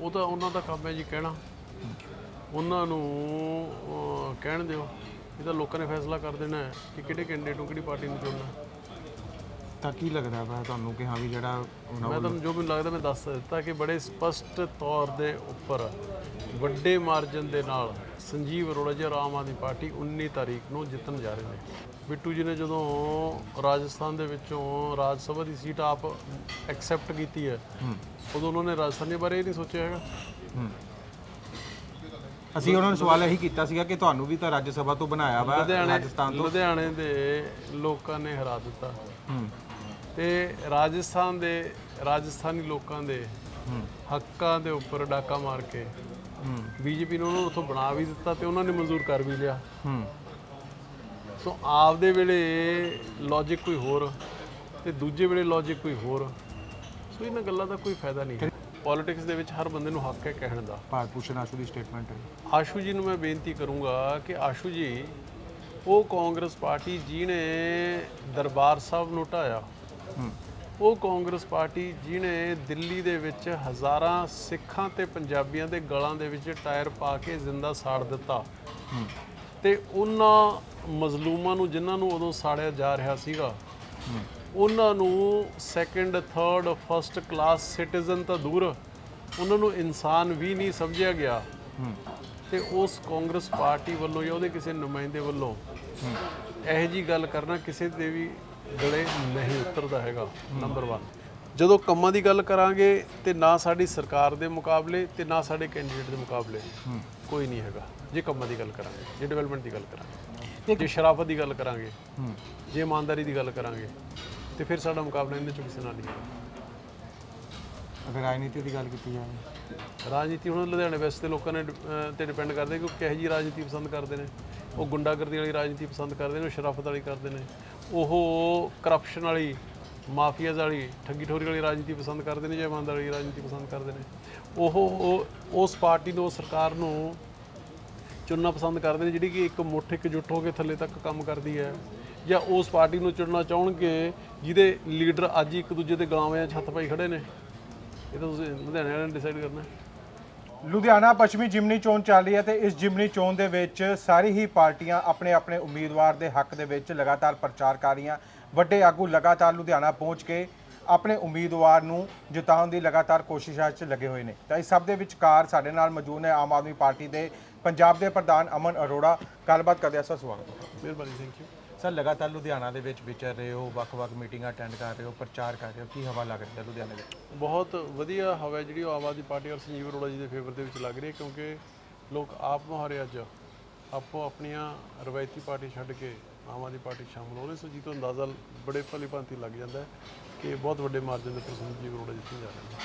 ਉਹ ਤਾਂ ਉਹਨਾਂ ਦਾ ਕੰਮ ਹੈ ਜੀ ਕਹਿਣਾ। ਉਹਨਾਂ ਨੂੰ ਕਹਿਣ ਦਿਓ। ਇਹ ਤਾਂ ਲੋਕਾਂ ਨੇ ਫੈਸਲਾ ਕਰ ਦੇਣਾ ਹੈ ਕਿ ਕਿਹੜੇ ਕੈਂਡੀਡੇਟ ਨੂੰ ਕਿਹੜੀ ਪਾਰਟੀ ਨੂੰ ਚੁਣਨਾ ਹੈ। ਤਾਂ ਕੀ ਲੱਗਦਾ ਵਾ ਤੁਹਾਨੂੰ ਕਿ ਹਾਂ ਵੀ ਜਿਹੜਾ ਉਹਨਾਂ ਮੈਂ ਤੁਹਾਨੂੰ ਜੋ ਮੈਨੂੰ ਲੱਗਦਾ ਮੈਂ ਦੱਸ ਦਿੱਤਾ ਕਿ ਬੜੇ ਸਪਸ਼ਟ ਤੌਰ ਦੇ ਉੱਪਰ ਵੱਡੇ ਮਾਰਜਨ ਦੇ ਨਾਲ ਸੰਜੀਵ ਅਰੋੜਾ ਜੀ ਔਰ ਆਮ ਆਦਮੀ ਪਾਰਟੀ 19 ਤਾਰੀਖ ਨੂੰ ਜਿੱਤਣ ਜਾ ਰਹੇ ਨੇ। ਬਿੱਟੂ ਜੀ ਨੇ ਜਦੋਂ ਰਾਜਸਥਾਨ ਦੇ ਵਿੱਚੋਂ ਰਾਜ ਸਭਾ ਦੀ ਸੀਟ ਆਪ ਐਕਸੈਪਟ ਕੀਤੀ ਹੈ ਉਦੋਂ ਉਹਨਾਂ ਨੇ ਰਾਜਸਥਾਨੀ ਬਾਰੇ ਇਹ ਨਹੀਂ ਸੋਚਿਆ ਹੈਗਾ। ਹੂੰ। ਅਸੀਂ ਉਹਨਾਂ ਨੂੰ ਸਵਾਲ ਇਹੀ ਕੀਤਾ ਸੀਗਾ ਕਿ ਤੁਹਾਨੂੰ ਵੀ ਤਾਂ ਰਾਜ ਸਭਾ ਤੋਂ ਬਣਾਇਆ ਵਾ ਰਾਜਸਥਾਨ ਤੋਂ। ਲੁਧਿਆਣੇ ਦੇ ਲੋਕਾਂ ਨੇ ਹਰਾ ਦਿੱਤਾ। ਹੂੰ। ਤੇ ਰਾਜਸਥਾਨ ਦੇ ਰਾਜਸਥਾਨੀ ਲੋਕਾਂ ਦੇ ਹੱਕਾਂ ਦੇ ਉੱਪਰ ਡਾਕਾ ਮਾਰ ਕੇ ਹੂੰ। ਬੀਜੇਪੀ ਨੇ ਉਹਨਾਂ ਨੂੰ ਉੱਥੋਂ ਬਣਾ ਵੀ ਦਿੱਤਾ ਤੇ ਉਹਨਾਂ ਨੇ ਮਨਜ਼ੂਰ ਕਰ ਵੀ ਲਿਆ। ਹੂੰ। ਸੋ ਆਪਦੇ ਵੇਲੇ ਲੌਜੀਕ ਕੋਈ ਹੋਰ ਤੇ ਦੂਜੇ ਵੇਲੇ ਲੌਜੀਕ ਕੋਈ ਹੋਰ। ਸੋ ਇਹਨਾਂ ਗੱਲਾਂ ਦਾ ਕੋਈ ਫਾਇਦਾ ਨਹੀਂ ਪੋਲਿਟਿਕਸ ਦੇ ਵਿੱਚ ਹਰ ਬੰਦੇ ਨੂੰ ਹੱਕ ਹੈ ਕਹਿਣ ਦਾ। ਭਾਰਤ ਭੂਸ਼ਣ ਆਸ਼ੂ ਦੀ ਸਟੇਟਮੈਂਟ ਹੈ। ਆਸ਼ੂ ਜੀ ਨੂੰ ਮੈਂ ਬੇਨਤੀ ਕਰੂੰਗਾ ਕਿ ਆਸ਼ੂ ਜੀ ਉਹ ਕਾਂਗਰਸ ਪਾਰਟੀ ਜਿਹਨੇ ਦਰਬਾਰ ਸਾਹਿਬ ਨੂੰ ਢਾਇਆ ਉਹ ਕਾਂਗਰਸ ਪਾਰਟੀ ਜਿਹਨੇ ਦਿੱਲੀ ਦੇ ਵਿੱਚ ਹਜ਼ਾਰਾਂ ਸਿੱਖਾਂ ਤੇ ਪੰਜਾਬੀਆਂ ਦੇ ਗਲਾਂ ਦੇ ਵਿੱਚ ਟਾਇਰ ਪਾ ਕੇ ਜ਼ਿੰਦਾ ਸਾੜ ਦਿੱਤਾ। ਤੇ ਉਹਨਾਂ ਮਜ਼ਲੂਮਾਂ ਨੂੰ ਜਿਨ੍ਹਾਂ ਨੂੰ ਉਦੋਂ ਸਾੜਿਆ ਜਾ ਰਿਹਾ ਸੀਗਾ ਉਹਨਾਂ ਨੂੰ second third first class citizen ਤਾਂ ਦੂਰ ਉਹਨਾਂ ਨੂੰ ਇਨਸਾਨ ਵੀ ਨਹੀਂ ਸਮਝਿਆ ਗਿਆ। ਤੇ ਉਸ ਕਾਂਗਰਸ ਪਾਰਟੀ ਵੱਲੋਂ ਜਾਂ ਉਹਦੇ ਕਿਸੇ ਨੁਮਾਇੰਦੇ ਵੱਲੋਂ ਇਹੋ ਜੀ ਗੱਲ ਕਰਨਾ ਕਿਸੇ ਦੇ ਵੀ ਗਲੇ ਨਹੀਂ ਉਤਰਦਾ ਹੈਗਾ ਨੰਬਰ 1 ਜਦੋਂ ਕੰਮਾਂ ਦੀ ਗੱਲ ਕਰਾਂਗੇ ਤੇ ਨਾ ਸਾਡੀ ਸਰਕਾਰ ਦੇ ਮੁਕਾਬਲੇ ਤੇ ਨਾ ਸਾਡੇ ਕੈਂਡੀਡੇਟ ਦੇ ਮੁਕਾਬਲੇ ਕੋਈ ਨਹੀਂ ਹੈਗਾ ਜੇ ਕੰਮਾਂ ਦੀ ਗੱਲ ਕਰਾਂਗੇ ਜੇ ਡਿਵੈਲਪਮੈਂਟ ਦੀ ਗੱਲ ਕਰਾਂਗੇ ਜੇ ਸ਼ਰਾਫਤ ਦੀ ਗੱਲ ਕਰਾਂਗੇ ਜੇ ਇਮਾਨਦਾਰੀ ਦੀ ਗੱਲ ਕਰਾਂਗੇ ਤੇ ਫਿਰ ਸਾਡਾ ਮੁਕਾਬਲਾ ਇਹਨਾਂ ਚੋਂ ਕਿਸੇ ਨਾਲ ਨਹੀਂ ਹੈਗਾ ਅਗਰ ਰਾਜਨੀਤੀ ਦੀ ਗੱਲ ਕੀਤੀ ਜਾਵੇ। ਰਾਜਨੀਤੀ ਹੁਣ ਲੁਧਿਆਣੇ ਵੈਸਟ ਦੇ ਲੋਕਾਂ ਨੇ ਤੇ ਡਿਪੈਂਡ ਕਰਦੇ ਕਿ ਉਹ ਕਿਹੋ ਜਿਹੀ ਰਾਜਨੀਤੀ ਪਸੰਦ ਕਰਦੇ ਨੇ। ਉਹ ਗੁੰਡਾਗਰਦੀ ਵਾਲੀ ਰਾਜਨੀਤੀ ਪਸੰਦ ਕਰਦੇ ਨੇ ਉਹ ਸ਼ਰਾਫਤ ਵਾਲੀ ਕਰਦੇ ਨੇ। ਉਹ ਕਰਪਸ਼ਨ ਵਾਲੀ ਮਾਫੀਆਜ਼ ਵਾਲੀ, ਠੱਗੀ ਠੋਰੀ ਵਾਲੀ ਰਾਜਨੀਤੀ ਪਸੰਦ ਕਰਦੇ ਨੇ ਜਾਂ ਇਮਾਨਦਾਰੀ ਵਾਲੀ ਰਾਜਨੀਤੀ ਪਸੰਦ ਕਰਦੇ ਨੇ? ਉਹ, ਉਹ- ਉਸ ਪਾਰਟੀ ਨੂੰ, ਉਸ ਸਰਕਾਰ ਨੂੰ ਚੁਣਨਾ ਪਸੰਦ ਕਰਦੇ ਨੇ ਜਿਹੜੀ ਕਿ ਇੱਕ ਮੁੱਠ, ਇੱਕ ਜੁੱਟ ਹੋ ਕੇ ਥੱਲੇ ਤੱਕ ਕੰਮ ਕਰਦੀ ਹੈ? ਜਾਂ ਉਸ ਪਾਰਟੀ ਨੂੰ ਚੁਣਨਾ ਚਾਹਣਗੇ ਜਿਹਦੇ ਲੀਡਰ ਅੱਜ ਹੀ ਇੱਕ ਦੂਜੇ ਦੇ ਗਲਾਵੇਂ ਛੱਤ ਪਾਈ ਖੜੇ ਨੇ? ਇਹ ਤਾਂ ਤੁਸੀਂ ਲੁਧਿਆਣੇ ਵਾਲਿਆਂ ਨੇ ਡਿਸਾਈਡ ਕਰਨਾ ਲੁਧਿਆਣਾ ਪੱਛਮੀ ਜਿਮਨੀ ਚੋਣ ਚੱਲ ਰਹੀ ਹੈ ਤੇ ਇਸ ਜਿਮਨੀ ਚੋਣ ਦੇ ਵਿੱਚ ਸਾਰੀ ਹੀ ਪਾਰਟੀਆਂ ਆਪਣੇ ਆਪਣੇ ਉਮੀਦਵਾਰ ਦੇ ਹੱਕ ਦੇ ਵਿੱਚ ਲਗਾਤਾਰ ਪ੍ਰਚਾਰ ਕਰ ਰਹੀਆਂ। ਵੱਡੇ ਆਗੂ ਲਗਾਤਾਰ ਲੁਧਿਆਣਾ ਪਹੁੰਚ ਕੇ ਆਪਣੇ ਉਮੀਦਵਾਰ ਨੂੰ ਜਿਤਾਉਣ ਦੀ ਲਗਾਤਾਰ ਕੋਸ਼ਿਸ਼ਾਂ 'ਚ ਲੱਗੇ ਹੋਏ ਨੇ। ਤਾਂ ਇਸ ਸਭ ਦੇ ਵਿਚਕਾਰ ਸਾਡੇ ਨਾਲ ਮੌਜੂਦ ਨੇ ਆਮ ਆਦਮੀ ਪਾਰਟੀ ਦੇ ਪੰਜਾਬ ਦੇ ਪ੍ਰਧਾਨ ਅਮਨ ਅਰੋੜਾ। ਗੱਲਬਾਤ ਕਰਦੇ ਆ ਸਰ ਸਵਾਗਤ ਮਿਹਰਬਾਨੀ ਥੈਂਕ ਯੂ ਸਰ ਲਗਾਤਾਰ ਲੁਧਿਆਣਾ ਦੇ ਵਿੱਚ ਵਿਚਰ ਰਹੇ ਹੋ ਵੱਖ-ਵੱਖ ਮੀਟਿੰਗਾਂ ਅਟੈਂਡ ਕਰ ਰਹੇ ਹੋ ਪ੍ਰਚਾਰ ਕਰ ਰਹੇ ਹੋ ਕੀ ਹਵਾ ਲੱਗ ਰਹੀ ਹੈ ਲੁਧਿਆਣੇ ਵਿੱਚ? ਬਹੁਤ ਵਧੀਆ ਹਵਾ ਹੈ ਜਿਹੜੀ ਉਹ ਆਮ ਆਦਮੀ ਪਾਰਟੀ ਔਰ ਸੰਜੀਵ ਅਰੋੜਾ ਜੀ ਦੇ ਫੇਵਰ ਦੇ ਵਿੱਚ ਲੱਗ ਰਹੀ ਹੈ ਕਿਉਂਕਿ ਲੋਕ ਆਪ ਮੁਹਾਰੇ ਅੱਜ। ਆਪੋ ਆਪਣੀਆਂ ਰਵਾਇਤੀ ਪਾਰਟੀ ਛੱਡ ਕੇ ਆਮ ਆਦਮੀ ਪਾਰਟੀ 'ਚ ਸ਼ਾਮਲ ਹੋ ਰਹੇ ਸੋ ਜੀ ਤੋਂ ਅੰਦਾਜ਼ਾ ਬੜੇ ਭਲੀ ਭਾਂਤੀ ਲੱਗ ਜਾਂਦਾ ਹੈ ਕਿ ਬਹੁਤ ਵੱਡੇ ਮਾਰਜਨ ਦੇ ਉੱਪਰ ਸੰਜੀਵ ਅਰੋੜਾ ਜਿੱਤਣ ਜਾ ਰਹੇ ਨੇ।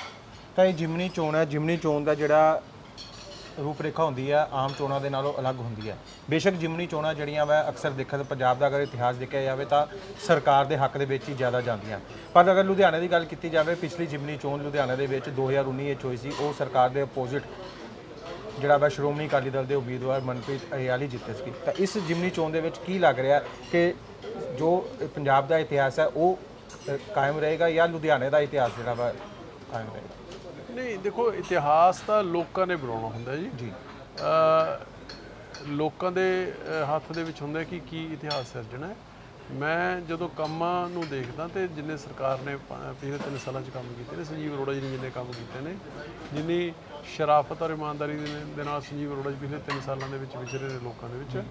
ਤਾਂ ਇਹ ਜਿਮਨੀ ਚੋਣ ਹੈ, ਜਿਮਨੀ ਚੋਣ ਦਾ ਜਿਹੜਾ ਰੂਪਰੇਖਾ ਹੁੰਦੀ ਹੈ, ਆਮ ਚੋਣਾਂ ਦੇ ਨਾਲੋਂ ਅਲੱਗ ਹੁੰਦੀ ਹੈ। ਬੇਸ਼ੱਕ ਜਿਮਨੀ ਚੋਣਾਂ ਜਿਹੜੀਆਂ ਵਾ ਅਕਸਰ ਦੇਖਣ ਪੰਜਾਬ ਦਾ ਅਗਰ ਇਤਿਹਾਸ ਦੇਖਿਆ ਜਾਵੇ ਤਾਂ ਸਰਕਾਰ ਦੇ ਹੱਕ ਦੇ ਵਿੱਚ ਹੀ ਜ਼ਿਆਦਾ ਜਾਂਦੀਆਂ। ਪਰ ਅਗਰ ਲੁਧਿਆਣੇ ਦੀ ਗੱਲ ਕੀਤੀ ਜਾਵੇ, ਪਿਛਲੀ ਜਿਮਨੀ ਚੋਣ ਲੁਧਿਆਣੇ ਦੇ ਵਿੱਚ 2019 ਵਿੱਚ ਹੋਈ ਸੀ, ਉਹ ਸਰਕਾਰ ਦੇ ਆਪੋਜ਼ਿਟ ਜਿਹੜਾ ਵਾ ਸ਼੍ਰੋਮਣੀ ਅਕਾਲੀ ਦਲ ਦੇ ਉਮੀਦਵਾਰ ਮਨਪ੍ਰੀਤ ਅਯਾਲੀ ਜਿੱਤੇ ਸੀ। ਤਾਂ ਇਸ ਜਿਮਨੀ ਚੋਣ ਦੇ ਵਿੱਚ ਕੀ ਲੱਗ ਰਿਹਾ ਕਿ ਜੋ ਪੰਜਾਬ ਦਾ ਇਤਿਹਾਸ ਹੈ ਉਹ ਕਾਇਮ ਰਹੇਗਾ ਜਾਂ ਲੁਧਿਆਣੇ ਦਾ ਇਤਿਹਾਸ ਜਿਹੜਾ ਵਾ ਕਾਇਮ ਰਹੇਗਾ? ਨਹੀਂ ਦੇਖੋ ਇਤਿਹਾਸ ਤਾਂ ਲੋਕਾਂ ਨੇ ਬਣਾਉਣਾ ਹੁੰਦਾ ਜੀ। ਜੀ। ਲੋਕਾਂ ਦੇ ਹੱਥ ਦੇ ਵਿੱਚ ਹੁੰਦਾ ਕਿ ਕੀ ਇਤਿਹਾਸ ਸਿਰਜਣਾ ਹੈ। ਮੈਂ ਜਦੋਂ ਕੰਮਾਂ ਨੂੰ ਦੇਖਦਾ ਤੇ ਜਿੰਨੇ ਸਰਕਾਰ ਨੇ ਪਿਛਲੇ ਤਿੰਨ ਸਾਲਾਂ 'ਚ ਕੰਮ ਕੀਤੇ ਨੇ, ਸੰਜੀਵ ਅਰੋੜਾ ਜੀ ਨੇ ਜਿੰਨੇ ਕੰਮ ਕੀਤੇ ਨੇ, ਜਿੰਨੀ ਸ਼ਰਾਫਤ ਔਰ ਇਮਾਨਦਾਰੀ ਦੇ ਨਾਲ ਸੰਜੀਵ ਅਰੋੜਾ ਜੀ ਪਿਛਲੇ ਤਿੰਨ ਸਾਲਾਂ ਦੇ ਵਿੱਚ ਵਿਚਰੇ ਨੇ ਲੋਕਾਂ ਦੇ ਵਿੱਚ,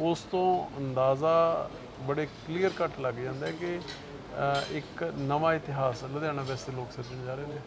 ਉਸ ਤੋਂ ਅੰਦਾਜ਼ਾ ਬੜੇ ਕਲੀਅਰ ਕੱਟ ਲੱਗ ਜਾਂਦਾ ਕਿ ਇੱਕ ਨਵਾਂ ਇਤਿਹਾਸ ਲੁਧਿਆਣਾ ਵੈਸਟ ਲੋਕ ਸਿਰਜਣ ਜਾ ਰਹੇ ਨੇ।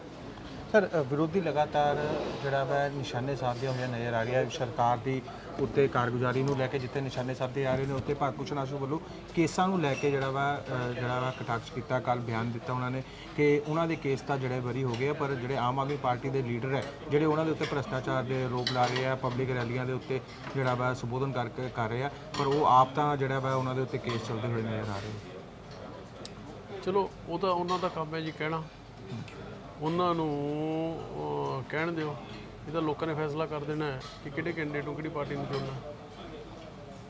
ਸਰ ਵਿਰੋਧੀ ਲਗਾਤਾਰ ਜਿਹੜਾ ਵਾ ਨਿਸ਼ਾਨੇ ਸਾਧਦੇ ਹੋਇਆ ਨਜ਼ਰ ਆ ਰਿਹਾ ਹੈ। ਸਰਕਾਰ ਦੀ ਉੱਤੇ ਕਾਰਗੁਜ਼ਾਰੀ ਨੂੰ ਲੈ ਕੇ ਜਿੱਥੇ ਨਿਸ਼ਾਨੇ ਸਾਧੇ ਆ ਰਹੇ ਨੇ ਉੱਥੇ ਭਾਰਤ ਭੂਸ਼ਣ ਆਸ਼ੂ ਵੱਲੋਂ ਕੇਸਾਂ ਨੂੰ ਲੈ ਕੇ ਜਿਹੜਾ ਵਾ ਅ, ਜਿਹੜਾ ਵਾ ਕਟਾਕਸ਼ ਕੀਤਾ ਕੱਲ ਬਿਆਨ ਦਿੱਤਾ ਉਹਨਾਂ ਨੇ ਕਿ ਉਹਨਾਂ ਦੇ ਕੇਸ ਤਾਂ ਜਿਹੜੇ ਬਰੀ ਹੋ ਗਏ ਆ, ਪਰ ਜਿਹੜੇ ਆਮ ਆਦਮੀ ਪਾਰਟੀ ਦੇ ਲੀਡਰ ਹੈ ਜਿਹੜੇ ਉਹਨਾਂ ਦੇ ਉੱਤੇ ਭ੍ਰਸ਼ਟਾਚਾਰ ਦੇ ਆਰੋਪ ਲਾ ਰਹੇ ਆ ਪਬਲਿਕ ਰੈਲੀਆਂ ਦੇ ਉੱਤੇ ਜਿਹੜਾ ਵਾ ਸੰਬੋਧਨ ਕਰਕੇ ਕਰ ਰਹੇ ਆ ਪਰ ਉਹ ਆਪ ਤਾਂ ਜਿਹੜਾ ਵਾ ਉਹਨਾਂ ਦੇ ਉੱਤੇ ਕੇਸ ਚੱਲਦੇ ਹੋਏ ਨਜ਼ਰ ਆ ਰਹੇ ਨੇ। ਚਲੋ ਉਹ ਤਾਂ ਉਹਨਾਂ ਦਾ ਕੰਮ ਹੈ ਜੀ ਕਹਿਣਾ। ਉਹਨਾਂ ਨੂੰ ਕਹਿਣ ਦਿਓ ਇਹ ਤਾਂ ਲੋਕਾਂ ਨੇ ਫੈਸਲਾ ਕਰ ਦੇਣਾ ਹੈ ਕਿ ਕਿਹੜੇ ਕੈਂਡੀਡੇਟ ਨੂੰ ਕਿਹੜੀ ਪਾਰਟੀ ਨੂੰ ਚੁਣਨਾ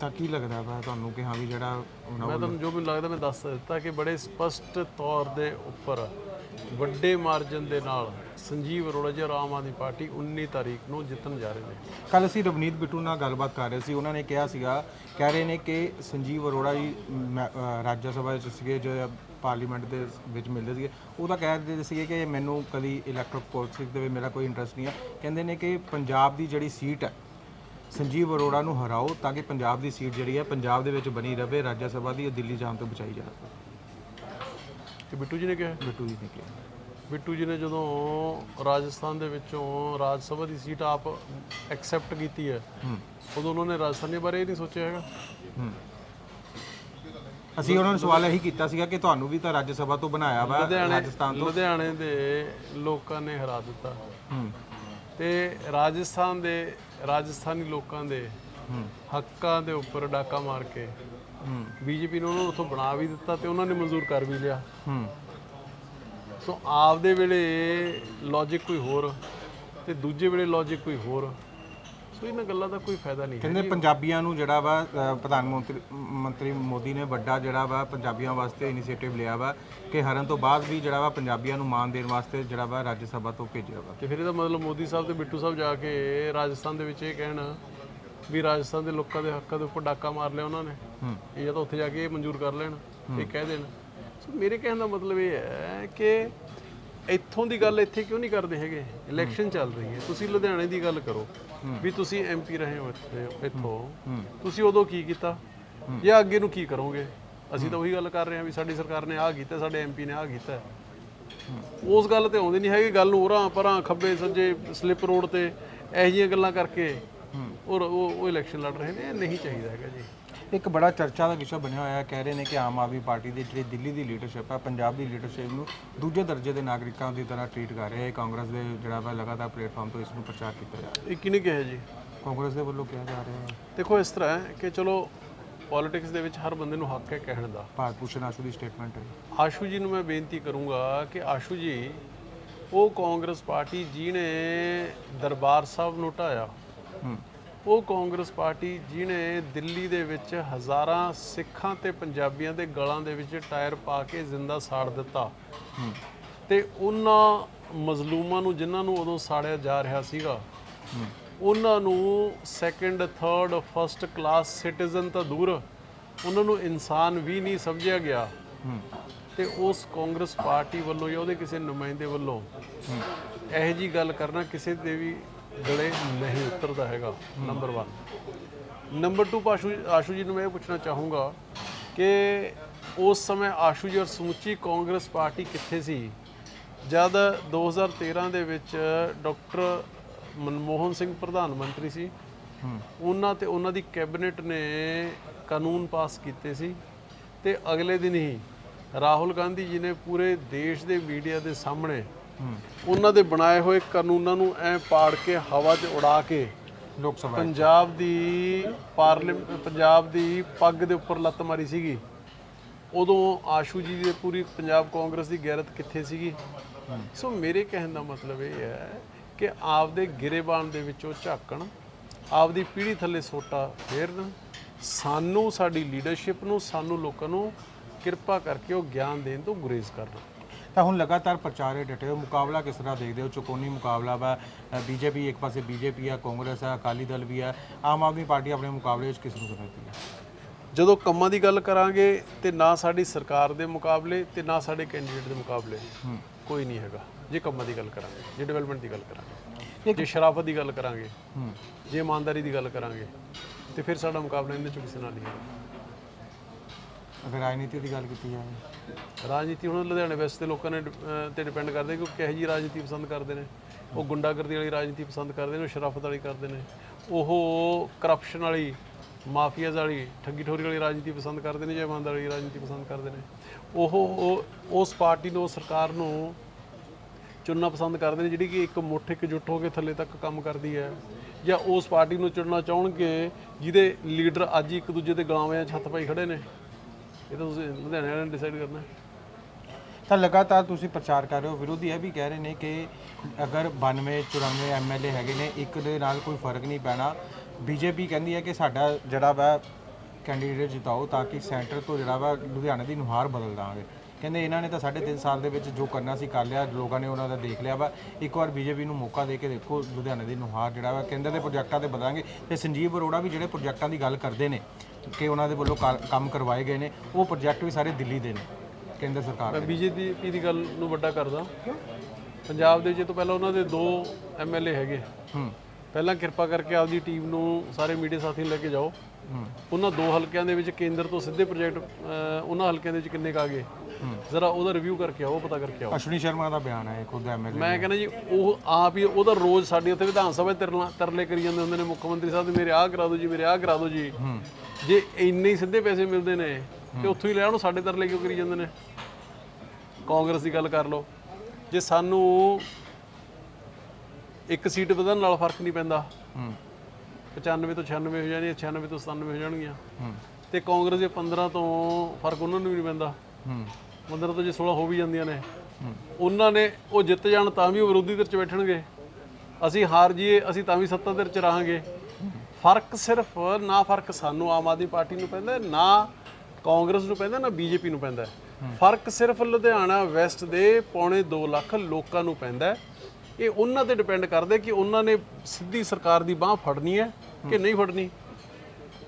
ਤਾਂ ਕੀ ਲੱਗਦਾ ਵਾ ਤੁਹਾਨੂੰ ਕਿ ਹਾਂ ਵੀ ਜਿਹੜਾ ਉਹਨਾਂ ਮੈਂ ਤੁਹਾਨੂੰ ਜੋ ਮੈਨੂੰ ਲੱਗਦਾ ਮੈਂ ਦੱਸ ਦਿੱਤਾ ਕਿ ਬੜੇ ਸਪਸ਼ਟ ਤੌਰ ਦੇ ਉੱਪਰ ਵੱਡੇ ਮਾਰਜਨ ਦੇ ਨਾਲ ਸੰਜੀਵ ਅਰੋੜਾ ਜੀ ਆਮ ਆਦਮੀ ਪਾਰਟੀ 19 ਤਾਰੀਖ ਨੂੰ ਜਿੱਤਣ ਜਾ ਰਹੇ ਨੇ। ਕੱਲ ਅਸੀਂ ਰਵਨੀਤ ਬਿੱਟੂ ਨਾਲ ਗੱਲਬਾਤ ਕਰ ਰਹੇ ਸੀ। ਉਹਨਾਂ ਨੇ ਕਿਹਾ ਸੀਗਾ ਕਹਿ ਰਹੇ ਨੇ ਕਿ ਸੰਜੀਵ ਅਰੋੜਾ ਜੀ ਮੈਂ- ਅ, ਰਾਜ ਸਭਾ ਵਿੱਚ ਸੀਗੇ ਜੋ ਪਾਰਲੀਮੈਂਟ ਦੇ ਵਿੱਚ ਮਿਲਦੇ ਸੀਗੇ। ਉਹ ਤਾਂ ਕਹਿ ਰਹੇ ਸੀਗੇ ਕਿ ਮੈਨੂੰ ਕਦੀ ਇਲੈਕਟ੍ਰਿਕ ਪੋਲਿਟਿਕਸ ਦੇ ਵਿੱਚ ਮੇਰਾ ਕੋਈ ਇੰਟਰਸਟ ਨਹੀਂ ਹੈ ਕਹਿੰਦੇ ਨੇ ਕਿ ਪੰਜਾਬ ਦੀ ਜਿਹੜੀ ਸੀਟ ਹੈ ਸੰਜੀਵ ਅਰੋੜਾ ਨੂੰ ਹਰਾਓ ਤਾਂ ਕਿ ਪੰਜਾਬ ਦੀ ਸੀਟ ਜਿਹੜੀ ਹੈ ਪੰਜਾਬ ਦੇ ਵਿੱਚ ਬਣੀ ਰਵੇ ਰਾਜ ਸਭਾ ਦੀ ਉਹ ਦਿੱਲੀ ਜਾਣ ਤੋਂ ਬਚਾਈ ਜਾਵੇ। ਤੇ ਬਿੱਟੂ ਜੀ ਨੇ ਕਿਹਾ? ਬਿੱਟੂ ਜੀ ਨੇ ਕਿਹਾ। ਬਿੱਟੂ ਜੀ ਨੇ ਜਦੋਂ ਰਾਜਸਥਾਨ ਦੇ ਵਿੱਚੋਂ ਰਾਜ ਸਭਾ ਦੀ ਸੀਟ ਆਪ ਐਕਸੈਪਟ ਕੀਤੀ ਹੈ ਉਦੋਂ ਉਹਨਾਂ ਨੇ ਰਾਜਸਥਾਨੀ ਬਾਰੇ ਇਹ ਨਹੀਂ ਸੋਚਿਆ ਹੈਗਾ। ਅਸੀਂ ਉਹਨਾਂ ਨੂੰ ਸਵਾਲ ਇਹੀ ਕੀਤਾ ਸੀਗਾ ਕਿ ਤੁਹਾਨੂੰ ਵੀ ਤਾਂ ਰਾਜ ਸਭਾ ਤੋਂ ਬਣਾਇਆ ਵਾ ਰਾਜਸਥਾਨ ਤੋਂ। ਲੁਧਿਆਣੇ ਦੇ ਲੋਕਾਂ ਨੇ ਹਰਾ ਦਿੱਤਾ। ਤੇ ਰਾਜਸਥਾਨ ਦੇ ਰਾਜਸਥਾਨੀ ਲੋਕਾਂ ਦੇ ਹੱਕਾਂ ਦੇ ਉੱਪਰ ਡਾਕਾ ਮਾਰ ਕੇ ਹੂੰ। ਬੀਜੇਪੀ ਨੇ ਉਹਨਾਂ ਨੂੰ ਉੱਥੋਂ ਬਣਾ ਵੀ ਦਿੱਤਾ ਤੇ ਉਹਨਾਂ ਨੇ ਮਨਜ਼ੂਰ ਕਰ ਵੀ ਲਿਆ। ਹੂੰ। ਸੋ ਆਪਦੇ ਵੇਲੇ ਲੌਜੀਕ ਕੋਈ ਹੋਰ ਤੇ ਦੂਜੇ ਵੇਲੇ ਲੌਜੀਕ ਕੋਈ ਹੋਰ। ਸੋ ਇਹਨਾਂ ਗੱਲਾਂ ਦਾ ਕੋਈ ਫਾਇਦਾ ਨਹੀਂ ਹੈ। ਕਹਿੰਦੇ ਪੰਜਾਬੀਆਂ ਨੂੰ ਜਿਹੜਾ ਵਾ ਅ, ਪ੍ਰਧਾਨ ਮੰਤਰੀ ਮੰਤਰੀ ਮੋਦੀ ਨੇ ਵੱਡਾ ਜਿਹੜਾ ਵਾ ਪੰਜਾਬੀਆਂ ਵਾਸਤੇ ਇਨੀਸ਼ੀਏਟਿਵ ਲਿਆ ਵਾ ਕਿ ਹਰਨ ਤੋਂ ਬਾਅਦ ਵੀ ਜਿਹੜਾ ਵਾ ਪੰਜਾਬੀਆਂ ਨੂੰ ਮਾਨ ਦੇਣ ਵਾਸਤੇ ਜਿਹੜਾ ਵਾ ਰਾਜ ਸਭਾ ਤੋਂ ਭੇਜਿਆ ਵਾ। ਤੇ ਫਿਰ ਇਹਦਾ ਮਤਲਬ ਮੋਦੀ ਸਾਹਿਬ ਤੇ ਬਿੱਟੂ ਸਾਹਿਬ ਜਾ ਕੇ ਰਾਜਸਥਾਨ ਦੇ ਵਿੱਚ ਇਹ ਕਹਿਣ ਵੀ ਰਾਜਸਥਾਨ ਦੇ ਲੋਕਾਂ ਦੇ ਹੱਕਾਂ ਦੇ ਉੱਪਰ ਡਾਕਾ ਮਾਰ ਲਿਆ ਉਹਨਾਂ ਨੇ। ਇਹ ਜਾਂ ਤਾਂ ਉੱਥੇ ਜਾ ਕੇ ਇਹ ਮਨਜ਼ੂਰ ਕਰ ਲੈਣ ਇਹ ਕਹਿ ਦੇਣ। ਸੋ ਮੇਰੇ ਕਹਿਣ ਦਾ ਮਤਲਬ ਇਹ ਹੈ ਕਿ ਇੱਥੋਂ ਦੀ ਗੱਲ ਇੱਥੇ ਕਿਉਂ ਨਹੀਂ ਕਰਦੇ ਹੈਗੇ? ਇਲੈਕਸ਼ਨ ਚੱਲ ਰਹੀ ਹੈ। ਤੁਸੀਂ ਲੁਧਿਆਣੇ ਦੀ ਗੱਲ ਕਰੋ ਵੀ ਤੁਸੀਂ ਐਮਪੀ ਰਹੇ ਹੋ ਇੱਥੇ ਇੱਥੋਂ। ਤੁਸੀਂ ਉਦੋਂ ਕੀ ਕੀਤਾ? ਜਾਂ ਅੱਗੇ ਨੂੰ ਕੀ ਕਰੋਗੇ? ਅਸੀਂ ਤਾਂ ਉਹੀ ਗੱਲ ਕਰ ਰਹੇ ਹਾਂ ਵੀ ਸਾਡੀ ਸਰਕਾਰ ਨੇ ਆਹ ਕੀਤਾ ਸਾਡੇ ਐਮਪੀ ਨੇ ਆਹ ਕੀਤਾ। ਉਸ ਗੱਲ ਤੇ ਆਉਂਦੇ ਨਹੀਂ ਹੈਗੇ ਗੱਲ ਨੂੰ ਉਰਾਂ ਪਰਾਂ ਖੱਬੇ ਸੱਜੇ ਸਲਿੱਪ ਰੋਡ ਤੇ ਇਹੋ ਜਿਹੀਆਂ ਗੱਲਾਂ ਕਰਕੇ ਔਰ ਉਹ ਉਹ ਇਲੈਕਸ਼ਨ ਲੜ ਰਹੇ ਨੇ ਇਹ ਨਹੀਂ ਚਾਹੀਦਾ ਹੈਗਾ ਜੀ। ਇੱਕ ਬੜਾ ਚਰਚਾ ਦਾ ਵਿਸ਼ਾ ਬਣਿਆ ਹੋਇਆ ਹੈ। ਕਹਿ ਰਹੇ ਨੇ ਕਿ ਆਮ ਆਦਮੀ ਪਾਰਟੀ ਦੀ ਜਿਹੜੀ ਦਿੱਲੀ ਦੀ ਲੀਡਰਸ਼ਿਪ ਹੈ ਪੰਜਾਬ ਦੀ ਲੀਡਰਸ਼ਿਪ ਨੂੰ ਦੂਜੇ ਦਰਜੇ ਦੇ ਨਾਗਰਿਕਾਂ ਦੀ ਤਰ੍ਹਾਂ ਟ੍ਰੀਟ ਕਰ ਰਿਹਾ ਹੈ। ਕਾਂਗਰਸ ਦੇ ਜਿਹੜਾ ਵਾ ਲਗਾਤਾਰ ਪਲੇਟਫਾਰਮ ਤੋਂ ਇਸ ਨੂੰ ਪ੍ਰਚਾਰ ਕੀਤਾ ਜਾ ਰਿਹਾ ਇਹ ਕਿਹਨੇ ਕਿਹਾ ਜੀ? ਹੈ ਕਾਂਗਰਸ ਦੇ ਵੱਲੋਂ ਕਿਹਾ ਜਾ ਰਿਹਾ ਹੈ। ਦੇਖੋ ਇਸ ਤਰ੍ਹਾਂ ਹੈ ਕਿ ਚਲੋ ਪੋਲਿਟਿਕਸ ਦੇ ਵਿੱਚ ਹਰ ਬੰਦੇ ਨੂੰ ਹੱਕ ਹੈ ਕਹਿਣ ਦਾ। ਭਾਰਤ ਭੂਸ਼ਣ ਆਸ਼ੂ ਦੀ ਸਟੇਟਮੈਂਟ ਹੈ। ਆਸ਼ੂ ਜੀ ਨੂੰ ਮੈਂ ਬੇਨਤੀ ਕਰੂੰਗਾ ਕਿ ਆਸ਼ੂ ਜੀ ਉਹ ਕਾਂਗਰਸ ਪਾਰਟੀ ਜਿਹਨੇ ਦਰਬਾਰ ਸਾਹਿਬ ਨੂੰ ਢਾਇਆ ਉਹ ਕਾਂਗਰਸ ਪਾਰਟੀ ਜਿਹਨੇ ਦਿੱਲੀ ਦੇ ਵਿੱਚ ਹਜ਼ਾਰਾਂ ਸਿੱਖਾਂ ਤੇ ਪੰਜਾਬੀਆਂ ਦੇ ਗਲਾਂ ਦੇ ਵਿੱਚ ਟਾਇਰ ਪਾ ਕੇ ਜ਼ਿੰਦਾ ਸਾੜ ਦਿੱਤਾ। ਤੇ ਉਹਨਾਂ ਮਜ਼ਲੂਮਾਂ ਨੂੰ ਜਿਨ੍ਹਾਂ ਨੂੰ ਉਦੋਂ ਸਾੜਿਆ ਜਾ ਰਿਹਾ ਸੀਗਾ, ਉਹਨਾਂ ਨੂੰ second third first class citizen ਤਾਂ ਦੂਰ, ਉਹਨਾਂ ਨੂੰ ਇਨਸਾਨ ਵੀ ਨਹੀਂ ਸਮਝਿਆ ਗਿਆ। ਹੂੰ ਤੇ ਉਸ ਕਾਂਗਰਸ ਪਾਰਟੀ ਵੱਲੋਂ ਜਾਂ ਉਹਦੇ ਕਿਸੇ ਨੁਮਾਇੰਦੇ ਵੱਲੋਂ ਇਹੋ ਜੀ ਗੱਲ ਕਰਨਾ ਕਿਸੇ ਦੇ ਵੀ ਗਲੇ ਨਹੀਂ ਉਤਰਦਾ ਹੈਗਾ ਨੰਬਰ 1 ਨੰਬਰ 2 ਆਸ਼ੂ ਆਸ਼ੂ ਜੀ ਨੂੰ ਮੈਂ ਇਹ ਪੁੱਛਣਾ ਚਾਹੂੰਗਾ ਕਿ ਉਸ ਸਮੇਂ ਆਸ਼ੂ ਜੀ ਔਰ ਸਮੁੱਚੀ ਕਾਂਗਰਸ ਪਾਰਟੀ ਕਿੱਥੇ ਸੀ? ਜਦ 2013 ਦੇ ਵਿੱਚ ਡਾਕਟਰ ਮਨਮੋਹਨ ਸਿੰਘ ਪ੍ਰਧਾਨ ਮੰਤਰੀ ਸੀ ਉਹਨਾਂ ਤੇ ਉਹਨਾਂ ਦੀ ਕੈਬਨਿਟ ਨੇ ਕਾਨੂੰਨ ਪਾਸ ਕੀਤੇ ਸੀ ਤੇ ਅਗਲੇ ਦਿਨ ਹੀ ਰਾਹੁਲ ਗਾਂਧੀ ਜੀ ਨੇ ਪੂਰੇ ਦੇਸ਼ ਦੇ ਮੀਡੀਆ ਦੇ ਸਾਹਮਣੇ ਉਹਨਾਂ ਦੇ ਬਣਾਏ ਹੋਏ ਕਾਨੂੰਨਾਂ ਨੂੰ ਐ ਪਾੜ ਕੇ ਹਵਾ 'ਚ ਉਡਾ ਕੇ ਲੋਕ ਸਭਾ ਪੰਜਾਬ ਦੀ ਪਾਰਲੀਮੈਂਟ ਪੰਜਾਬ ਦੀ ਪੱਗ ਦੇ ਉੱਪਰ ਲੱਤ ਮਾਰੀ ਸੀਗੀ। ਉਦੋਂ ਆਸ਼ੂ ਜੀ ਦੀ ਪੂਰੀ ਪੰਜਾਬ ਕਾਂਗਰਸ ਦੀ ਗੈਰਤ ਕਿੱਥੇ ਸੀਗੀ? ਸੋ ਮੇਰੇ ਕਹਿਣ ਦਾ ਮਤਲਬ ਇਹ ਹੈ ਕਿ ਆਪਦੇ ਗਿਰੇਬਾਨ ਦੇ ਵਿੱਚੋਂ ਝਾਕਣ ਆਪਦੀ ਪੀੜ੍ਹੀ ਥੱਲੇ ਸੋਟਾ ਫੇਰਨ ਸਾਨੂੰ ਸਾਡੀ ਲੀਡਰਸ਼ਿਪ ਨੂੰ ਸਾਨੂੰ ਲੋਕਾਂ ਨੂੰ ਕਿਰਪਾ ਕਰਕੇ ਉਹ ਗਿਆਨ ਦੇਣ ਤੋਂ ਗੁਰੇਜ਼ ਕਰਨ। ਤਾਂ ਹੁਣ ਲਗਾਤਾਰ ਪ੍ਰਚਾਰੇ ਡਟੇ ਹੋ ਮੁਕਾਬਲਾ ਕਿਸ ਤਰ੍ਹਾਂ ਦੇਖਦੇ ਹੋ? ਚੁਕੋਨੀ ਮੁਕਾਬਲਾ ਵਾ ਬੀਜੇਪੀ ਇੱਕ ਪਾਸੇ ਬੀਜੇਪੀ ਆ ਕਾਂਗਰਸ ਆ ਅਕਾਲੀ ਦਲ ਵੀ ਆ। ਆਮ ਆਦਮੀ ਪਾਰਟੀ ਆਪਣੇ ਮੁਕਾਬਲੇ ਵਿੱਚ ਕਿਸ ਨੂੰ ਸਮਝਦੀ ਹੈ ਜਦੋਂ ਕੰਮਾਂ ਦੀ ਗੱਲ ਕਰਾਂਗੇ ਤੇ ਨਾ ਸਾਡੀ ਸਰਕਾਰ ਦੇ ਮੁਕਾਬਲੇ ਤੇ ਨਾ ਸਾਡੇ ਕੈਂਡੀਡੇਟ ਦੇ ਮੁਕਾਬਲੇ ਕੋਈ ਨਹੀਂ ਹੈਗਾ ਜੇ ਕੰਮਾਂ ਦੀ ਗੱਲ ਕਰਾਂਗੇ ਜੇ ਡਿਵੈਲਪਮੈਂਟ ਦੀ ਗੱਲ ਕਰਾਂਗੇ। ਜੇ ਸ਼ਰਾਫਤ ਦੀ ਗੱਲ ਕਰਾਂਗੇ ਜੇ ਇਮਾਨਦਾਰੀ ਦੀ ਗੱਲ ਕਰਾਂਗੇ ਤੇ ਫਿਰ ਸਾਡਾ ਮੁਕਾਬਲਾ ਇਹਨਾਂ ਚੋਂ ਕਿਸੇ ਨਾਲ ਨਹੀਂ ਹੈ ਅਗਰ ਰਾਜਨੀਤੀ ਦੀ ਗੱਲ ਕੀਤੀ ਜਾਵੇ। ਰਾਜਨੀਤੀ ਹੁਣ ਲੁਧਿਆਣੇ ਵੈਸੇ ਦੇ ਲੋਕਾਂ ਨੇ ਅਹ, ਤੇ ਡਿਪੈਂਡ ਕਰਦੇ ਕਿ ਉਹ ਕਿਹੋ ਜਿਹੀ ਰਾਜਨੀਤੀ ਪਸੰਦ ਕਰਦੇ ਨੇ। ਉਹ ਗੁੰਡਾਗਰਦੀ ਵਾਲੀ ਰਾਜਨੀਤੀ ਪਸੰਦ ਕਰਦੇ ਨੇ ਉਹ ਸ਼ਰਾਫਤ ਵਾਲੀ ਕਰਦੇ ਨੇ। ਉਹ ਕਰਪਸ਼ਨ ਵਾਲੀ ਮਾਫੀਆਜ਼ ਵਾਲੀ ਠੱਗੀ ਠੋਰੀ ਵਾਲੀ ਰਾਜਨੀਤੀ ਪਸੰਦ ਕਰਦੇ ਨੇ ਜਾਂ ਇਮਾਨਦਾਰੀ ਵਾਲੀ ਰਾਜਨੀਤੀ ਪਸੰਦ ਕਰਦੇ ਨੇ। ਉਹ ਉਹ ਉਸ ਪਾਰਟੀ ਨੂੰ ਉਸ ਸਰਕਾਰ ਨੂੰ ਚੁਣਨਾ ਪਸੰਦ ਕਰਦੇ ਨੇ ਜਿਹੜੀ ਕਿ ਇੱਕ ਮੁੱਠ ਇੱਕ ਜੁੱਟ ਹੋ ਕੇ ਥੱਲੇ ਤੱਕ ਕੰਮ ਕਰਦੀ ਹੈ। ਜਾਂ ਉਸ ਪਾਰਟੀ ਨੂੰ ਚੁਣਨਾ ਚਾਹਣਗੇ ਜਿਹਦੇ ਲੀਡਰ ਅੱਜ ਹੀ ਇੱਕ ਦੂਜੇ ਦੇ ਗਲਾਵਾਂ 'ਚ ਹੱਥ ਪਾਈ ਖੜੇ ਨੇ। ਇਹ ਤਾਂ ਤੁਸੀਂ ਲੁਧਿਆਣੇ ਵਾਲਿਆਂ ਨੇ ਡਿਸਾਈਡ ਕਰਨਾ ਹੈ। ਤਾਂ ਲਗਾਤਾਰ ਤੁਸੀਂ ਪ੍ਰਚਾਰ ਕਰ ਰਹੇ ਹੋ। ਵਿਰੋਧੀ ਇਹ ਵੀ ਕਹਿ ਰਹੇ ਨੇ ਕਿ ਅਗਰ 92 94 ਐਮਐਲਏ ਹੈਗੇ ਨੇ, ਇੱਕ ਦੇ ਨਾਲ ਕੋਈ ਫ਼ਰਕ ਨਹੀਂ ਪੈਣਾ। ਬੀਜੇਪੀ ਕਹਿੰਦੀ ਹੈ ਕਿ ਸਾਡਾ ਜਿਹੜਾ ਵਾ ਕੈਂਡੀਡੇਟ ਜਿਤਾਓ ਤਾਂ ਕਿ ਸੈਂਟਰ ਤੋਂ ਜਿਹੜਾ ਵਾ ਲੁਧਿਆਣੇ ਦੀ ਨੁਹਾਰ ਬਦਲ ਦਾਂਗੇ। ਕਹਿੰਦੇ ਇਹਨਾਂ ਨੇ ਤਾਂ 3.5 ਸਾਲ ਦੇ ਵਿੱਚ ਜੋ ਕਰਨਾ ਸੀ ਕਰ ਲਿਆ। ਲੋਕਾਂ ਨੇ ਉਹਨਾਂ ਦਾ ਦੇਖ ਲਿਆ ਵਾ। ਇੱਕ ਵਾਰ ਬੀਜੇਪੀ ਨੂੰ ਮੌਕਾ ਦੇ ਕੇ ਦੇਖੋ, ਲੁਧਿਆਣੇ ਦੀ ਨੁਹਾਰ ਜਿਹੜਾ ਵਾ, ਕੇਂਦਰ ਦੇ ਪ੍ਰੋਜੈਕਟਾਂ ਤੇ ਬਦਲਾਂਗੇ। ਤੇ ਸੰਜੀਵ ਅਰੋੜਾ ਵੀ ਜਿਹੜੇ ਪ੍ਰੋਜੈਕਟਾਂ ਦੀ ਗੱਲ ਕਰਦੇ ਨੇ ਕਿ ਉਹਨਾਂ ਦੇ ਵੱਲੋਂ ਕਾਰ- ਕੰਮ ਕਰਵਾਏ ਗਏ ਨੇ ਉਹ ਪ੍ਰੋਜੈਕਟ ਵੀ ਸਾਰੇ ਦਿੱਲੀ ਦੇ ਨੇ ਕੇਂਦਰ ਸਰਕਾਰ ਮੈਂ ਦੇ ਬੀਜੇਪੀ ਦੀ ਗੱਲ ਨੂੰ ਵੱਡਾ ਕਰਦਾ। ਪੰਜਾਬ ਦੇ ਵਿੱਚ ਤੋਂ ਪਹਿਲਾਂ ਉਹਨਾਂ ਦੇ ਦੋ ਐਮਐਲਏ ਹੈਗੇ। ਹੂੰ। ਪਹਿਲਾਂ ਕਿਰਪਾ ਕਰਕੇ ਆਪਦੀ ਟੀਮ ਨੂੰ ਸਾਰੇ ਮੀਡੀਆ ਸਾਥੀ ਨੂੰ ਲੈ ਕੇ ਜਾਓ। ਹੂੰ। ਉਹਨਾਂ ਦੋ ਹਲਕਿਆਂ ਦੇ ਵਿੱਚ ਕੇਂਦਰ ਤੋਂ ਸਿੱਧੇ ਪ੍ਰੋਜੈਕਟ ਉਹਨਾਂ ਹਲਕਿਆਂ ਦੇ ਵਿੱਚ ਕਿੰਨੇ ਕ ਆ ਗਏ? ਜ਼ਰਾ ਉਹਦਾ ਰਿਵਿਊ ਕਰਕੇ ਆਓ ਉਹ ਪਤਾ ਕਰਕੇ ਆਓ। ਅਸ਼ਵਨੀ ਸ਼ਰਮਾ ਦਾ ਬਿਆਨ ਹੈ ਖੁਦ ਐਮਐਲਏ ਮੈਂ ਕਹਿੰਦਾ ਜੀ ਉਹ ਆਪ ਹੀ ਉਹਦਾ ਰੋਜ਼ ਸਾਡੇ ਉੱਤੇ ਵਿਧਾਨ ਸਭਾ ਤਰਲਾ ਤਰਲੇ ਕਰੀ ਜਾਂਦੇ ਹੁੰਦੇ ਨੇ ਮੁੱਖ ਮੰਤਰੀ ਸਾਹਿਬ ਦੇ ਮੇਰੇ ਆਹ ਕਰਾ ਦਿਓ ਜੀ ਮੇਰੇ ਆਹ ਕਰਾ ਦਿਓ ਜੀ। ਜੇ ਇੰਨੇ ਹੀ ਸਿੱਧੇ ਪੈਸੇ ਮਿਲਦੇ ਨੇ ਤੇ ਉੱਥੋਂ ਹੀ ਲੈ ਆਉਣ ਸਾਡੇ ਤਰਲੇ ਕਿਉਂ ਕਰੀ ਜਾਂਦੇ ਨੇ? ਕਾਂਗਰਸ ਦੀ ਗੱਲ ਕਰ ਲਓ। ਜੇ ਸਾਨੂੰ ਇੱਕ ਸੀਟ ਵਧਣ ਨਾਲ ਫ਼ਰਕ ਨਹੀਂ ਪੈਂਦਾ ਹੂੰ। 95 ਤੋਂ 96 ਹੋ ਜਾਣੀ 96 ਤੋਂ 97 ਹੋ ਜਾਣਗੀਆਂ। ਤੇ ਕਾਂਗਰਸ ਦੇ 15 ਤੋਂ ਫ਼ਰਕ ਉਹਨਾਂ ਨੂੰ ਵੀ ਨਹੀਂ ਪੈਂਦਾ। ਹੂੰ 15 ਤੋਂ ਜੇ 16 ਹੋ ਵੀ ਜਾਂਦੀਆਂ ਨੇ। ਉਹਨਾਂ ਨੇ ਉਹ ਜਿੱਤ ਜਾਣ ਤਾਂ ਵੀ ਉਹ ਵਿਰੋਧੀ ਧਿਰ 'ਚ ਬੈਠਣਗੇ। ਅਸੀਂ ਹਾਰ ਜੀਏ, ਅਸੀਂ ਤਾਂ ਵੀ ਸੱਤਾ ਧਿਰ 'ਚ ਰਹਾਂਗੇ। ਫ਼ਰਕ ਸਿਰਫ, ਨਾ ਫ਼ਰਕ ਸਾਨੂੰ ਆਮ ਆਦਮੀ ਪਾਰਟੀ ਨੂੰ ਪੈਂਦਾ, ਨਾ ਕਾਂਗਰਸ ਨੂੰ ਪੈਂਦਾ, ਨਾ ਬੀਜੇਪੀ ਨੂੰ ਪੈਂਦਾ। ਫ਼ਰਕ ਸਿਰਫ ਲੁਧਿਆਣਾ ਵੈਸਟ ਦੇ ਪੌਣੇ 2 ਲੱਖ ਲੋਕਾਂ ਨੂੰ ਪੈਂਦਾ ਇਹ ਉਹਨਾਂ ਤੇ ਡਿਪੈਂਡ ਕਰਦੇ ਕਿ ਉਹਨਾਂ ਨੇ ਸਿੱਧੀ ਸਰਕਾਰ ਦੀ ਬਾਹ ਫੜਨੀ ਹੈ ਕਿ ਨਹੀਂ ਫੜਨੀ।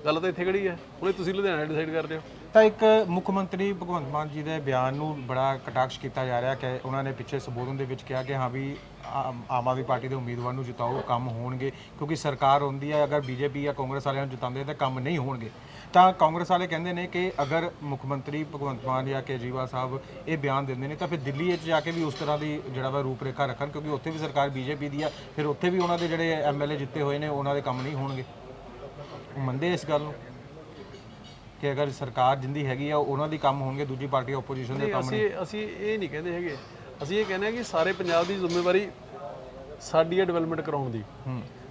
ਗੱਲ ਤਾਂ ਇੱਥੇ ਖੜੀ ਹੈ। ਹੁਣੇ ਤੁਸੀਂ ਲੁਧਿਆਣਾ ਡਿਸਾਈਡ ਕਰ ਰਹੇ ਹੋ। ਤਾਂ ਇੱਕ ਮੁੱਖ ਮੰਤਰੀ ਭਗਵੰਤ ਮਾਨ ਜੀ ਦੇ ਬਿਆਨ ਨੂੰ ਬੜਾ ਕਟਾਕਸ਼ ਕੀਤਾ ਜਾ ਰਿਹਾ ਕਿ ਉਹਨਾਂ ਨੇ ਪਿੱਛੇ ਸੰਬੋਧਨ ਦੇ ਵਿੱਚ ਕਿਹਾ ਕਿ ਹਾਂ ਵੀ ਆਮ ਆਮ ਆਦਮੀ ਪਾਰਟੀ ਦੇ ਉਮੀਦਵਾਰ ਨੂੰ ਜਿਤਾਓ, ਕੰਮ ਹੋਣਗੇ, ਕਿਉਂਕਿ ਸਰਕਾਰ ਹੁੰਦੀ ਹੈ, ਅਗਰ ਬੀਜੇਪੀ ਜਾਂ ਕਾਂਗਰਸ ਵਾਲਿਆਂ ਨੂੰ ਜਿਤਾਉਂਦੇ ਤਾਂ ਕੰਮ ਨਹੀਂ ਹੋਣਗੇ। ਤਾਂ ਕਾਂਗਰਸ ਵਾਲੇ ਕਹਿੰਦੇ ਨੇ ਕਿ ਅਗਰ ਮੁੱਖ ਮੰਤਰੀ ਭਗਵੰਤ ਮਾਨ ਜਾਂ ਕੇਜਰੀਵਾਲ ਸਾਹਿਬ ਇਹ ਬਿਆਨ ਦਿੰਦੇ ਨੇ ਤਾਂ ਫਿਰ ਦਿੱਲੀ ਵਿੱਚ ਜਾ ਕੇ ਵੀ ਉਸ ਤਰ੍ਹਾਂ ਦੀ ਜਿਹੜਾ ਵਾ ਰੂਪਰੇਖਾ ਰੱਖਣ, ਕਿਉਂਕਿ ਉੱਥੇ ਵੀ ਸਰਕਾਰ ਬੀਜੇਪੀ ਦੀ ਆ, ਫਿਰ ਉੱਥੇ ਵੀ ਉਹਨਾਂ ਦੇ ਜਿਹੜੇ ਐਮਐਲਏ ਜਿੱਤੇ ਹੋਏ ਨੇ, ਉਹਨਾਂ ਦੇ ਕੰਮ ਨਹੀਂ ਹੋਣਗੇ। ਮੰਨਦੇ ਇਸ ਗੱਲ ਨੂੰ? ਕਿ ਅਗਰ ਸਰਕਾਰ ਜਿੰਦੀ ਹੈਗੀ ਆ ਉਹਨਾਂ ਦੀ ਕੰਮ ਹੋਣਗੇ ਦੂਜੀ ਪਾਰਟੀ ਆਪੋਜੀਸ਼ਨ ਦੇ ਕੰਮ ਅਸੀਂ ਅਸੀਂ ਇਹ ਨਹੀਂ ਕਹਿੰਦੇ ਹੈਗੇ। ਅਸੀਂ ਇਹ ਕਹਿੰਦੇ ਹਾਂ ਕਿ ਸਾਰੇ ਪੰਜਾਬ ਦੀ ਜ਼ਿੰਮੇਵਾਰੀ ਸਾਡੀ ਹੈ ਡਿਵੈਲਪਮੈਂਟ ਕਰਾਉਣ ਦੀ।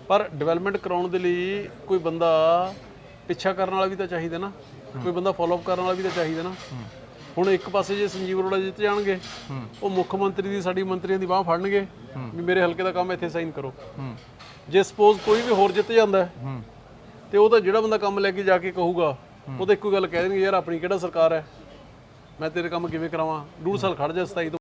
ਪਰ ਡਿਵੈਲਪਮੈਂਟ ਕਰਾਉਣ ਦੇ ਲਈ ਕੋਈ ਬੰਦਾ ਪਿੱਛਾ ਕਰਨ ਵਾਲਾ ਵੀ ਤਾਂ ਚਾਹੀਦਾ ਨਾ। ਕੋਈ ਬੰਦਾ ਫਾਲੋਅਪ ਕਰਨ ਵਾਲਾ ਵੀ ਤਾਂ ਚਾਹੀਦਾ ਨਾ। ਹੁਣ ਇੱਕ ਪਾਸੇ ਜੇ ਸੰਜੀਵ ਅਰੋੜਾ ਜਿੱਤ ਜਾਣਗੇ ਉਹ ਮੁੱਖ ਮੰਤਰੀ ਦੀ ਸਾਡੀ ਮੰਤਰੀਆਂ ਦੀ ਬਾਹ ਫੜਨਗੇ ਵੀ ਮੇਰੇ ਹਲਕੇ ਦਾ ਕੰਮ ਇੱਥੇ ਸਾਈਨ ਕਰੋ। ਜੇ ਸਪੋਜ਼ ਕੋਈ ਵੀ ਹੋਰ ਜਿੱਤ ਜਾਂਦਾ ਤੇ ਉਹ ਤਾਂ ਜਿਹੜਾ ਬੰਦਾ ਕੰਮ ਲੈ ਕੇ ਜਾ ਕੇ ਕਹੂਗਾ ਉਹ ਤਾਂ ਇੱਕੋ ਗੱਲ ਕਹਿ ਦੇਣਗੇ, ਯਾਰ, ਆਪਣੀ ਕਿਹੜਾ ਸਰਕਾਰ ਹੈ? ਮੈਂ ਤੇਰੇ ਕੰਮ ਕਿਵੇਂ ਕਰਾਵਾਂ? ਡੂਢ ਸਾਲ ਖੜ ਜਾ 27 ਤੋਂ